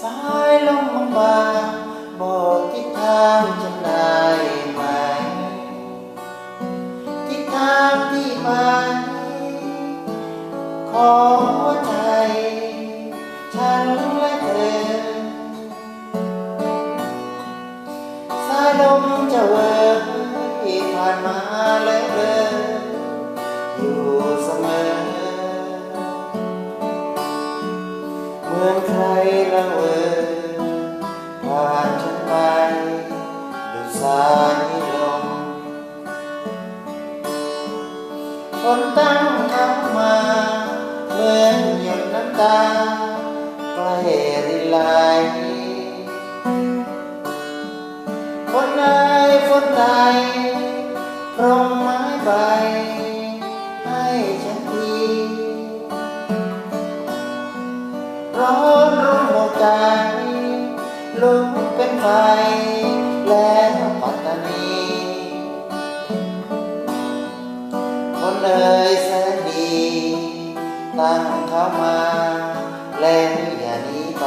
สายลมบางบอกทิศทางจะได้ไหม ทิศทางที่ไปของหัวใจ ฉันและเธอ สายลมจะเวิร์ผ่านมาและเลิอยู่เสมอ อนใครละเวอผ่านฉันไปด้ ลุกเป็นไฟแล้วปัตตานีคนเอ่ยแสนดีตั้งเข้ามาแล้วอย่าหนีไป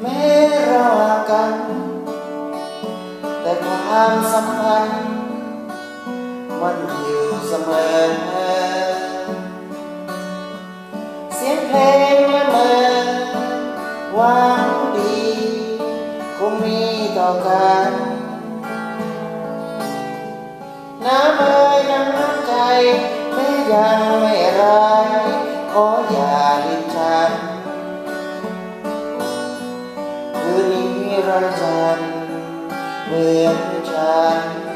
แม้เราห่ากัน ความสัมพันธ์มันอยู่เสมอ เสียงเพลงละเมอหวังดีคงมีต่อกันน้ำเอ่ยน้ำใจแม้ยังไม่ร้ายขออย่าลืมฉันคืนนี้ราชันเหมือนฉัน ไร